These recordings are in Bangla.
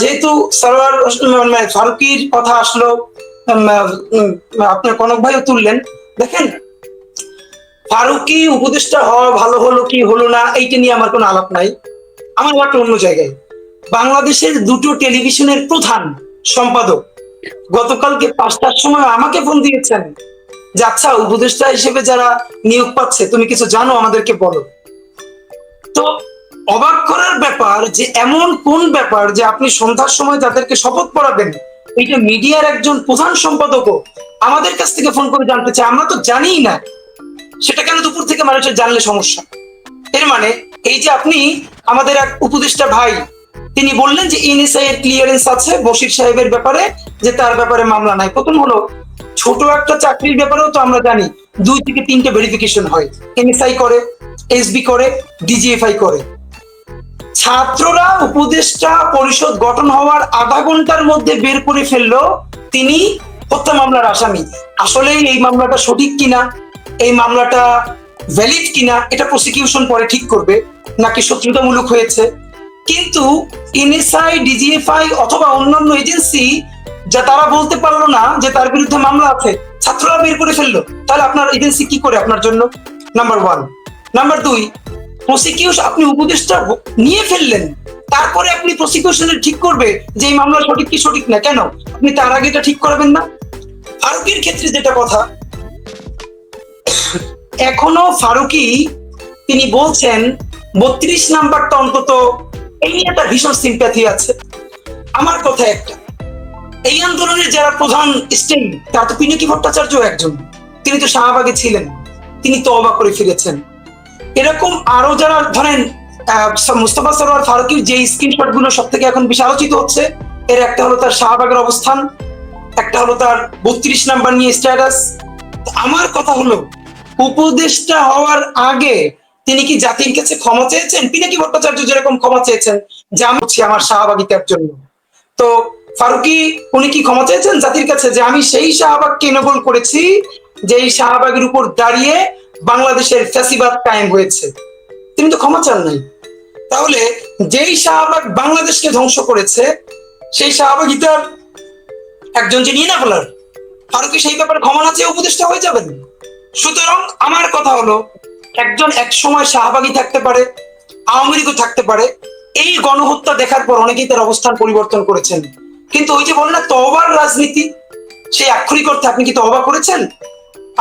যেহেতু সারোয়ার মানে ফারুকির কথা আসলো আপনার কনক ভাইও তুললেন। দেখেন, ফারুকি উপদেষ্টা হওয়া ভালো হলো কি হলো না, এইটা নিয়ে আমার কোনো আলাপ নাই। আমার একটা অন্য জায়গায়। বাংলাদেশের দুটো টেলিভিশনের প্রধান সম্পাদক গতকালকে পাঁচটার সময় আমাকে ফোন দিয়েছেন যে আচ্ছা উপদেষ্টা হিসেবে যারা নিয়োগ পাচ্ছে, তুমি কিছু জানো আমাদেরকে বলো। তো অবাক করার ব্যাপার যে এমন কোন ব্যাপার যে আপনি সন্ধ্যার সময় তাদেরকে শপথ পড়াবেন এইটা মিডিয়ার একজন প্রধান সম্পাদকও আমাদের কাছ থেকে ফোন করে জানতে চাই আমরা তো জানিই না। সেটা কেন দুপুর থেকে মানুষের জানলে সমস্যা? এর মানে এই যে আপনি আমাদের এক উপদেষ্টা ভাই, তিনি বললেন যে এনএসআই এর ক্লিয়ারেন্স আছে বশির সাহেবের ব্যাপারে, যে তার ব্যাপারে মামলা নাই। প্রথম হলো, ছোট একটা চাকরির ব্যাপারেও তো আমরা জানি, দুই থেকে তিনটে ভেরিফিকেশন হয়। এনএসআই করে এসবি করে ডিজিএফআই করে। ছাত্ররা উপদেষ্টা পরিষদ গঠন হওয়ার আধা ঘণ্টার মধ্যে বের করে ফেলল তিনি হত্যা মামলার আসামি। আসলে এই মামলাটা সঠিক কিনা? এই মামলাটা ভ্যালিড কিনা? এটা প্রসিকিউশন পরে ঠিক করবে, নাকি শত্রুতামূলক হয়েছে? কিন্তু এনএসআই ডিজিএফআই অথবা অন্যান্য এজেন্সি যা তারা বলতে পারল না যে তার বিরুদ্ধে মামলা আছে, ছাত্ররা বের করে ফেলল। তাহলে আপনার এজেন্সি কি করে আপনার জন্য? নাম্বার ওয়ান নাম্বার দুই প্রসিকিউশন আপনি উপদেষ্টা নিয়ে ফেললেন। তারপরে আপনি প্রসিকিউশনের ঠিক করবে যে এই মামলা সঠিক কি সঠিক না। কেন? আপনি তার আগে এটা ঠিক করবেন না? ফারুকের ক্ষেত্রে যেটা কথা, এখনও ফারুকি, তিনি বলছেন, বত্রিশ নাম্বারটা অন্তত এই নিয়ে একটা ভীষণ সিম্প্যাথি আছে। আমার কথা একটা, এই আন্দোলনের যারা প্রধান স্টেম, তার তো পিনাকি ভট্টাচার্য একজন। তিনি তো শাহবাগে ছিলেন। তিনি তো অবাক করে ফিরেছেন। এরকম আরও যারা ধরেন মুস্তফা সরোয়ার ফারুকির যে স্ক্রিনশটগুলো সব থেকে এখন বেশি আলোচিত হচ্ছে, এর একটা হলো তার শাহবাগের অবস্থান, একটা হলো তার বত্রিশ নাম্বার নিয়ে স্ট্যাটাস আমার কথা হলো, উপদেষ্টা হওয়ার আগে তিনি কি জাতির কাছে ক্ষমা চেয়েছেন? পিনাকি ভট্টাচার্য যেরকম ক্ষমা চেয়েছেন, যে আমি আমার শাহবাগিতার জন্য। তো ফারুকি, উনি কি ক্ষমা চেয়েছেন জাতির কাছে? যে আমি সেই শাহবাগকে নকল করেছি যে এই শাহবাগের উপর দাঁড়িয়ে বাংলাদেশের ফ্যাসিবাদ কায়েম হয়েছে। তিনি তো ক্ষমা চান নাই। তাহলে যেই শাহবাগ বাংলাদেশকে ধ্বংস করেছে, সেই শাহবাগিতার একজন যে নিয়ে না বলার ফারুকি সেই ব্যাপারে ক্ষমা না চেয়ে উপদেষ্টা হয়ে যাবেন? সুতরাং আমার কথা হলো, একজন এক সময় শাহবাগী থাকতে পারে, আওয়ামী লীগও থাকতে পারে, এই গণহত্যা দেখার পর অনেকেই তার অবস্থান পরিবর্তন করেছেন। কিন্তু ওই যে বলে না, তওবার রাজনীতি, সেই আক্ষরিক অর্থে আপনি কি তওবা করেছেন?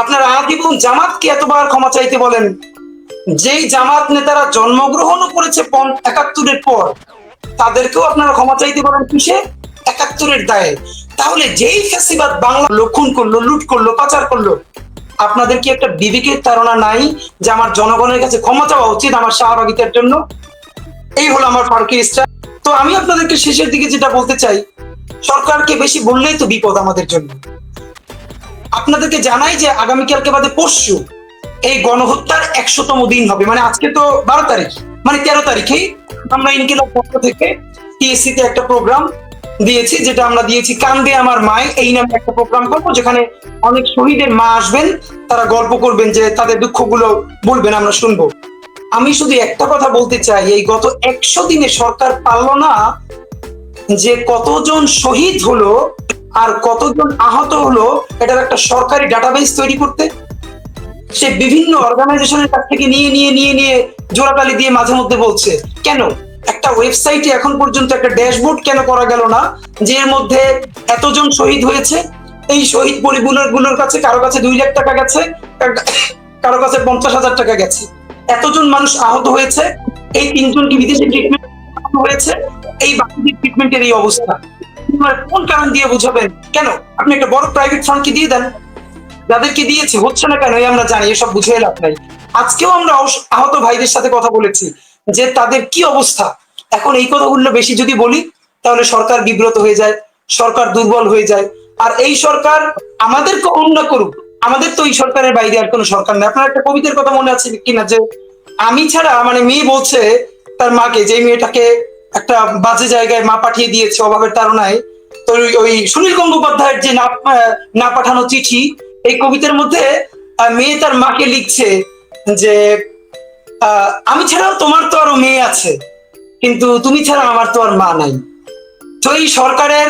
আপনার আদিবুন জামাতকে এতবার ক্ষমা চাইতে বলেন। যেই জামাত নেতারা জন্মগ্রহণও করেছে একাত্তরের পর, তাদেরকেও আপনারা ক্ষমা চাইতে বলেন কিসে? একাত্তরের দায়ে। তাহলে যেই ফ্যাসিবাদ বাংলা লক্ষণ করল, লুট করল, পাচার করল, আপনাদের কি একটা বিবেকের ধারণা নাই যে আমার জনগণের কাছে ক্ষমা চাওয়া উচিত আমার শাহবাগিতার জন্য? এই হলো আমার ফারুকি স্টার তো আমি আপনাদেরকে শেষের দিকে যেটা বলতে চাই, সরকারকে বেশি বললেই তো বিপদ আমাদের জন্য। আপনাদেরকে জানাই যে আগামীকালকে বাদে পরশু এই গণহত্যার একশোতম দিন হবে। মানে আজকে তো বারো তারিখ। মানে তেরো তারিখে আমরা ইনকিলাব পক্ষ থেকে টিএসসি তে একটা প্রোগ্রাম দিয়েছি, যেটা আমরা দিয়েছি, কান্দে আমার মায়, এই নামে একটা প্রোগ্রাম করব, যেখানে অনেক শহীদের মা আসবেন, তারা গল্প করবেন যে তাদের দুঃখগুলো বলবেন, আমরা শুনব। আমি শুধু একটা কথা বলতে চাই, এই গত একশো দিনে সরকার পারল না যে কতজন শহীদ হলো আর কতজন আহত হলো এটার একটা সরকারি ডাটাবেস তৈরি করতে? সে বিভিন্ন অর্গানাইজেশনের কাছ থেকে নিয়ে নিয়ে নিয়ে নিয়ে জোড়াতালি দিয়ে মাঝে মধ্যে বলছে, কেন? একটা ওয়েবসাইটে এখন পর্যন্ত একটা ড্যাশবোর্ড কেন করা গেল না? যে মধ্যে এতজন শহীদ হয়েছে? এই শহীদ পরিবারগুলোর গুলোর কাছে কারও কাছে দুই লাখ টাকা গেছে, কার- কারও কাছে পঞ্চাশ হাজার টাকা গেছে। এতজন মানুষ আহত হয়েছে, এই তিনজন কি বিদেশি ট্রিটমেন্ট হয়েছে, এই বাকিদের ট্রিটমেন্টের এই অবস্থা। আপনারা কোন কারণ দিয়ে বুঝাবেন? কেন? আপনি একটা বড় প্রাইভেট ফান্ডকে দিয়ে দেন? যাদেরকে দিয়েছে? হচ্ছে না কেন? আমরা জানি, এসব বুঝে লাভ নাই। আজকেও আমরা আহত ভাইদের সাথে কথা বলেছি যে তাদের কি অবস্থা? এখন এই কথাগুলো বেশি যদি বলি, তাহলে সরকার বিব্রত হয়ে যায়, সরকার দুর্বল হয়ে যায়। আর এই সরকার আমাদেরকে অন্য করুক, আমাদের তো এই সরকারের বাইরে আর কোনো সরকার নেই। আপনার একটা কবিতার কথা মনে আছে কিনা যে, আমি ছাড়া মানে মেয়ে বলছে তার মাকে, যে মেয়েটাকে একটা বাজে জায়গায় মা পাঠিয়ে দিয়েছে অভাবের তাড়নায় তো ওই- সুনীল গঙ্গোপাধ্যায়ের যে না না পাঠানো চিঠি এই কবিতার মধ্যে মেয়ে তার মাকে লিখছে যে আমি ছাড়াও তোমার তো আরও মেয়ে আছে কিন্তু তুমি ছাড়া আমার তো আর মা নাই। তো এই সরকারের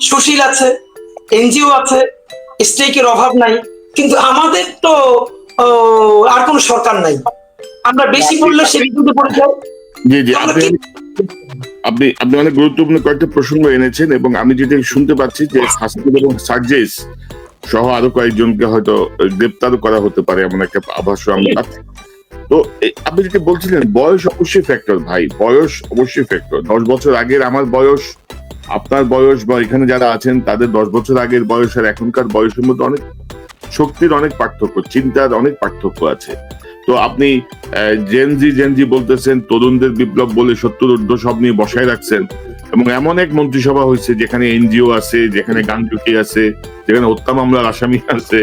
সুশীল আছে এনজিও আছে স্টেকের অভাব নাই কিন্তু আমাদের তো আর কোনো সরকার নাই। আমরা বেশি বললে সে বিপদে পড়ে যাই জি জি আপনি আপনি অনেক গুরুত্বপূর্ণ কয়েকটা প্রসঙ্গ এনেছেন এবং আমি যেটা শুনতে পাচ্ছি যে হাসিবুল এবং সার্জেস সহ আরও কয়েকজনকে হয়তো গ্রেপ্তারও করা হতে পারে এমন একটা আভাস আমি তো আপনি যেটা বলছিলেন, বয়স অবশ্যই ফ্যাক্টর ভাই, বয়স অবশ্যই ফ্যাক্টর দশ বছর আগের আমার বয়স, আপনার বয়স বা এখানে যারা আছেন, তাদের দশ বছর আগের বয়স আর এখনকার বয়সের মধ্যে অনেক শক্তির অনেক পার্থক্য, চিন্তার অনেক পার্থক্য আছে। তো আপনি জেনজি জেনজি বলতেছেন, তরুণদের বিপ্লব বলে সত্তর ঊর্ধ্ব সব নিয়ে বসায় রাখছেন। এবং এমন এক মন্ত্রিসভা হয়েছে, যেখানে এনজিও আছে, যেখানে গাঙ্গুকি আছে, যেখানে হত্যা মামলার আসামি আছে,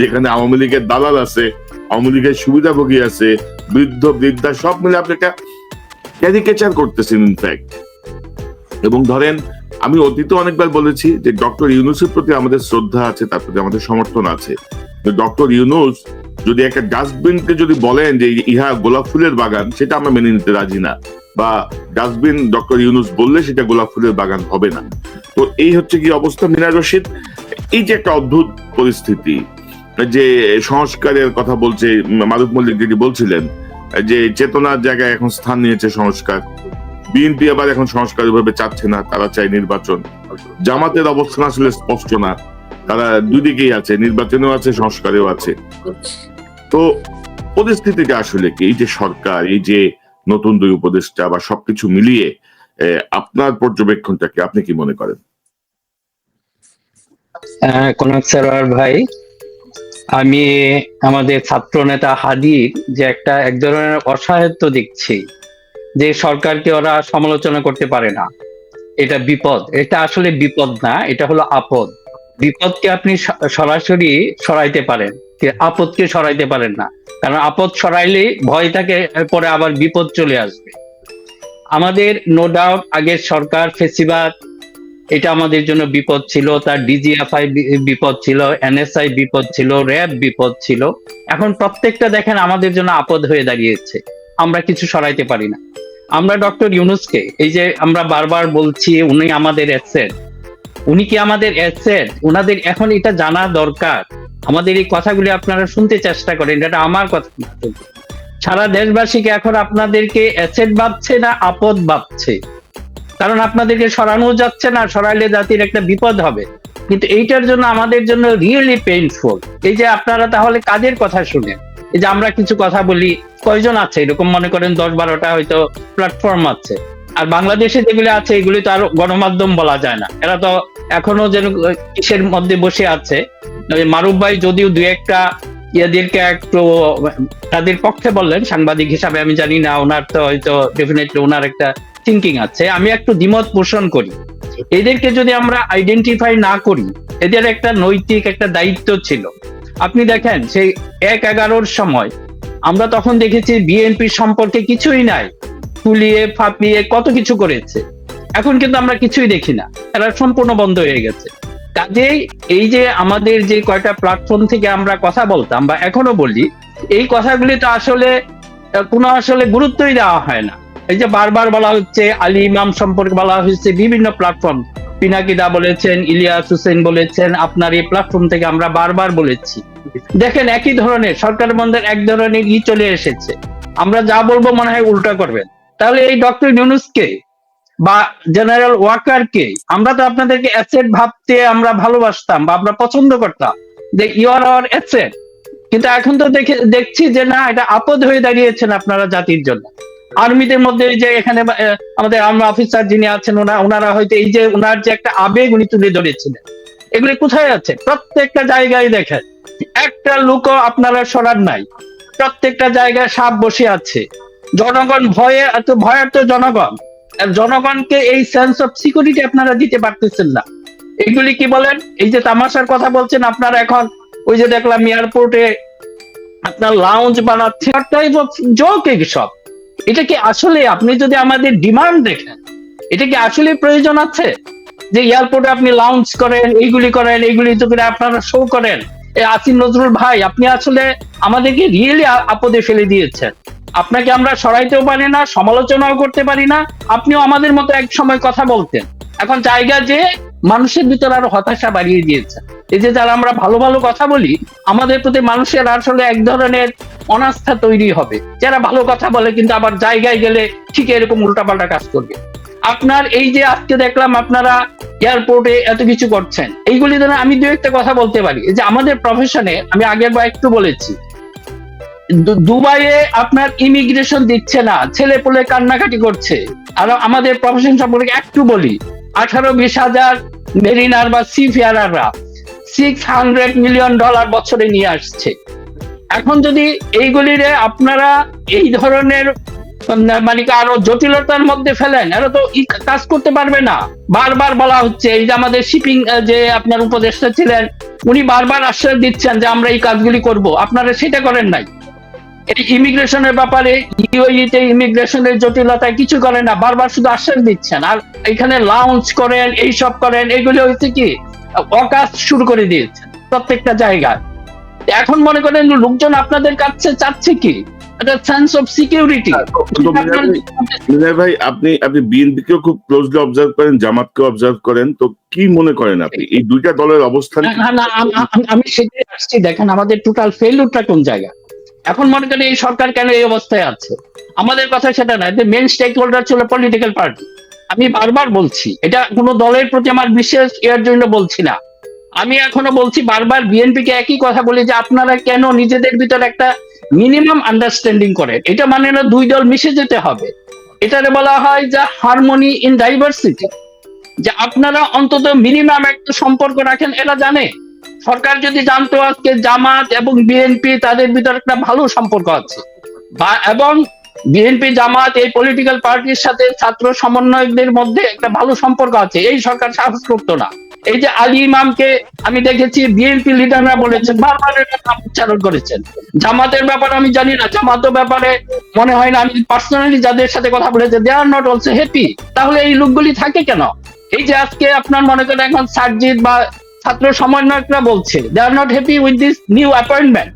যেখানে আওয়ামী লীগের দালাল আছে, আওয়ামী লীগের সুবিধাভোগী আছে, বৃদ্ধ, বৃদ্ধা, সব মিলে আপনি একটা ক্যারিকেচার করতেছেন ইনফ্যাক্ট এবং ধরেন, আমি অতীতে অনেকবার বলেছি যে ডক্টর ইউনুসের প্রতি আমাদের শ্রদ্ধা আছে, তার প্রতি আমাদের সমর্থন আছে। ডক্টর ইউনুস যদি একটা ডাস্টবিনকে যদি বলেন যে ইহা গোলাপ ফুলের বাগান, সেটা আমরা মেনে নিতে রাজি না। বা ডাস্টবিন ডক্টর ইউনুস বললে সেটা গোলাপ ফুলের বাগান হবে না। তো এই হচ্ছে কি অবস্থা মিনা রশিদ? এই যে একটা অদ্ভুত পরিস্থিতি, যে সংস্কারের কথা বলছে মারুফ মল্লিক যেটি বলছিলেন, যে চেতনার জায়গায় এখন স্থান নিয়েছে সংস্কার। বিএনপি আবার এখন সংস্কার ভাবে চাচ্ছে না, তারা চায় নির্বাচন। জামাতের অবস্থান আসলে স্পষ্ট না। তারা দুদিকেই আছে, নির্বাচনেও আছে, সংস্কারেও আছে। তো পরিস্থিতিটা আসলে কি? এই যে সরকার, এই যে নতুন দুই উপদেষ্টা বা সবকিছু মিলিয়ে আপনার পর্যবেক্ষণটা কি? আপনি কি মনে করেন? ভাই, আমি আমাদের ছাত্র নেতা হাদির যে একটা এক ধরনের অসহায়ত্ব দেখছি, যে সরকারকে ওরা সমালোচনা করতে পারে না। এটা বিপদ। এটা আসলে বিপদ না, এটা হলো আপদ। বিপদকে আপনি সরাসরি সরাইতে পারেন। আপদকে সরাইতে পারেন না। কারণ আপদ সরাইলে ভয় থাকে পরে আবার বিপদ চলে আসবে। আমাদের নো ডাউট আগের সরকার, ফেসিবাদ, এটা আমাদের জন্য বিপদ ছিল। তার ডিজিএফআই বিপদ ছিল এনএসআই বিপদ ছিল, র্যাব বিপদ ছিল। এখন প্রত্যেকটা দেখেন আমাদের জন্য আপদ হয়ে দাঁড়িয়েছে। আমরা কিছু সরাইতে পারি না। আমরা ডক্টর ইউনুসকে, এই যে আমরা বারবার বলছি, উনি আমাদের অ্যাসেট উনি কি আমাদের অ্যাসেট উনাদের এখন এটা জানা দরকার। আমাদের এই কথাগুলি আপনারা শুনতে চেষ্টা করেন, এটা আমার কথা। সারা দেশবাসীকে এখন আপনাদেরকে অ্যাসেট ভাবছে না, আপদ ভাবছে? কারণ আপনাদেরকে সরানো যাচ্ছে না, সরাইলে জাতির একটা বিপদ হবে। কিন্তু এইটার জন্য আমাদের জন্য রিয়েলি পেইনফুল এই যে আপনারা তাহলে কাদের কথা শুনেন? এই যে আমরা কিছু কথা বলি, কয়জন আছে? এরকম মনে করেন দশ বারোটা হয়তো প্ল্যাটফর্ম আছে। আর বাংলাদেশে যেগুলি আছে, এগুলি তো আর গণমাধ্যম বলা যায় না। এরা তো এখনও যেন কিসের মধ্যে বসে আছে। মারুফ ভাই যদিও দু একটা ইয়েদেরকে একটু, তাদের পক্ষে বললেন, সাংবাদিক হিসাবে আমি জানি না, ওনার তো হয়তো ডেফিনেটলি ওনার একটা থিঙ্কিং আছে। আমি একটু দ্বিমত পোষণ করি। এদেরকে যদি আমরা আইডেন্টিফাই না করি, এদের একটা নৈতিক একটা দায়িত্ব ছিল। আপনি দেখেন, সেই এক এগারোর সময় আমরা তখন দেখেছি বিএনপি সম্পর্কে কিছুই নাই। ফুলিয়ে, ফাঁপিয়ে কত কিছু করেছে। এখন কিন্তু আমরা কিছুই দেখি না। এরা সম্পূর্ণ বন্ধ হয়ে গেছে। কাজেই এই যে আমাদের যে কয়টা প্ল্যাটফর্ম থেকে আমরা কথা বলতাম বা এখনও বলি, এই কথাগুলি তো আসলে, কোনো আসলে গুরুত্বই দেওয়া হয় না। এই যে বারবার বলা হচ্ছে, আলী ইমাম সম্পর্কে বলা হয়েছে বিভিন্ন প্ল্যাটফর্ম পিনাকিদা বলেছেন, ইলিয়াস হোসেন বলেছেন, আপনার এই প্ল্যাটফর্ম থেকে আমরা বারবার বলেছি। দেখেন, একই ধরনের, সরকার বন্ধের এক ধরনের ই চলে এসেছে। আমরা যা বলব মনে হয় উল্টা করবেন। তাহলে এই ডক্টর ইউনুসকে বা জেনারেল ওয়াকারকে আমরা তো আপনাদেরকে অ্যাসেট ভাবতে আমরা ভালোবাসতাম বা আমরা পছন্দ করতাম যে ইউ আর আওয়ার অ্যাসেট কিন্তু এখন তো দেখে, দেখছি যে না, এটা আপদ হয়ে দাঁড়িয়েছেন আপনারা জাতির জন্য। আর্মিদের মধ্যে যে এখানে আমাদের আর্মি অফিসার যিনি আছেন, ওনা, ওনারা হয়তো এই যে ওনার যে একটা আবেগ উনি তুলে ধরেছিলেন। এগুলি কোথায় আছে? প্রত্যেকটা জায়গায় দেখেন। একটা লোকও আপনারা সরার নাই। প্রত্যেকটা জায়গায় সাপ বসে আছে। জনগণ ভয়ে, এত ভয়ের তো জনগণ জনগণকে এই সেন্স অফ সিকিউরিটি আপনারা দিতে পারতেছেন না। এগুলি কি বলেন? এই যে তামাশার কথা বলছেন আপনারা এখন, ওই যে দেখলাম এয়ারপোর্টে আপনার লাউঞ্জ বানাচ্ছে টাইপ অফ জোক সব? এটা কি আসলে আপনি যদি আমাদের ডিমান্ড দেখেন, এটা কি আসলে প্রয়োজন আছে? যে এয়ারপোর্টে আপনি লাউঞ্জ করেন, এইগুলি করেন, এইগুলি তো করে আপনারা শো করেন। এই আসিম নজরুল ভাই, আপনি আসলে আমাদেরকে রিয়েলি আপদে ফেলে দিয়েছেন। আপনাকে আমরা সরাইতেও পারি না, সমালোচনাও করতে পারি না, আপনিও আমাদের মতো এক সময় কথা বলতেন। এখন জায়গা যে মানুষের ভিতরে আরও হতাশা বাড়িয়ে দিয়েছে। এই যে যারা আমরা ভালো ভালো কথা বলি, আমাদের প্রতি মানুষের আসলে এক ধরনের অনাস্থা তৈরি হবে। যারা ভালো কথা বলে কিন্তু আবার জায়গায় গেলে ঠিক এরকম উল্টাপাল্টা কাজ করবে। আপনার এই যে আজকে দেখলাম আপনারা এয়ারপোর্টে এত কিছু করছেন, এইগুলি দ্বারা আমি দু একটা কথা বলতে পারি। যে আমাদের প্রফেশনে আমি আগের বা একটু বলেছি দুবাইয়ে আপনার ইমিগ্রেশন দিচ্ছে না ছেলে পুলে কান্নাকাটি করছে। আর আমাদের প্রফেশন সম্পর্কে একটু বলি, আঠারো বিশ হাজার মেরিনার বা সি ফেয়ারাররা সিক্স হান্ড্রেড মিলিয়ন ডলার বছরে নিয়ে আসছে। এখন যদি এইগুলিরে আপনারা এই ধরনের মানে আরও জটিলতার মধ্যে ফেলেন, এরা তো কাজ করতে পারবে না। বারবার বলা হচ্ছে, এই যে আমাদের শিপিং যে আপনার উপদেষ্টা ছিলেন, উনি বারবার আশ্বাস দিচ্ছেন যে আমরা এই কাজগুলি করব। আপনারা সেটা করেন নাই। এই ইমিগ্রেশনের ব্যাপারে ইউএইতে ইমিগ্রেশনের জটিলতায় কিছু করেন না বারবার শুধু আশ্বাস দিচ্ছেন। আর এখানে লাউঞ্জ করেন এইসব করেন এগুলি হচ্ছে কি অকাজ শুরু করে দিয়েছেন প্রত্যেকটা জায়গায়। এখন মনে করেন লোকজন আপনাদের কাছে চাচ্ছে কি? একটা সেন্স অফ সিকিউরিটি ভাই- আপনি আপনি বিএনপি কেও খুব ক্লোজলি অবজার্ভ করেন জামাতকে অবজার্ভ করেন তো কি মনে করেন আপনি? এই দুইটা দলের অবস্থান না না, না আম- আম- আমি সেটাই আসছি দেখেন আমাদের টোটাল ফেলুরটা কোন জায়গা এখন মনে করেন এই সরকার কেন এই অবস্থায় আছে? আমাদের কথা সেটা না মেন স্টেক হোল্ডার ছিল পলিটিক্যাল পার্টি আমি বারবার বলছি, এটা কোনো দলের প্রতি আমার বিশেষ এর জন্য বলছি না। আমি এখনও বলছি বারবার বিএনপি কে একই কথা বলি যে আপনারা কেন নিজেদের ভিতর একটা মিনিমাম আন্ডারস্ট্যান্ডিং করেন? এটা মানে না দুই দল মিশে যেতে হবে। এটারে বলা হয় যে হারমোনি ইন ডাইভার্সিটি যে আপনারা অন্তত মিনিমাম একটা সম্পর্ক রাখেন, এরা জানে। সরকার যদি জানতো আজকে জামাত এবং বিএনপি, তাদের ভিতর একটা ভালো সম্পর্ক আছে। এবং বিএনপি, জামাত এই পলিটিক্যাল পার্টির সাথে ছাত্র সমন্বয়কদের মধ্যে একটা ভালো সম্পর্ক আছে। এই সরকার সাহস করতো না। এই যে আলী ইমামকে আমি দেখেছি, বিএনপি লিডাররা বলেছেন বারবার নাম উচ্চারণ করেছেন। জামাতের ব্যাপারে আমি জানি না জামাতের ব্যাপারে মনে হয় না। আমি পার্সোনালি যাদের সাথে কথা বলেছে they are not also happy তাহলে এই লোকগুলি থাকে কেন? এই যে আজকে আপনার মনে করেন এখন সার্জিৎ বা ছাত্র সমন্বয়করা বলছে they are not happy with this new appointment